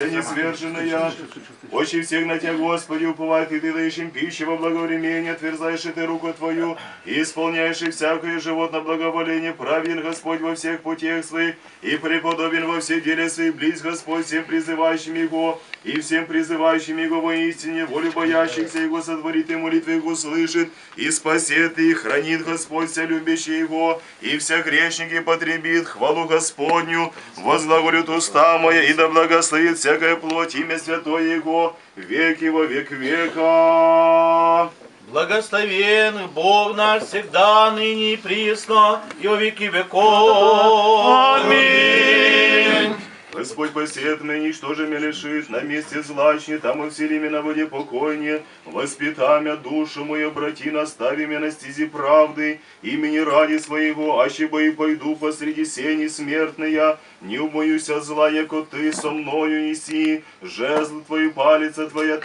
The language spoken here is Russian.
Незверженная, очи всех на Тебя, Господи, уповает, и Ты даешь им пищу во благовремение, отверзаешь и Ты руку Твою, и исполняешь и всякое животное благоволение, праведен Господь во всех путях своих, и преподобен во всех деле своих, близ Господь всем призывающим Его, и всем призывающим Его во истине, волю боящихся Его сотворит и молитвы Его слышит, и спасет и хранит Господь вся любящий Его, и вся грешники потребит хвалу Господню, возглаголют уста моя, и да благословит всякая плоть имя святое Его, веки во век века. Благословен Бог наш всегда, ныне и присно, и во веки веков. Господь посеет мне, что же меня лишит, на месте злачни, там и всели на воде покойне, воспитай мя душу мою, брати, настави меня на стези правды, имени ради своего, аще бы и пойду посреди сени смертная, не убоюся зла, яко ты со мною неси, жезл твою, палица твоя,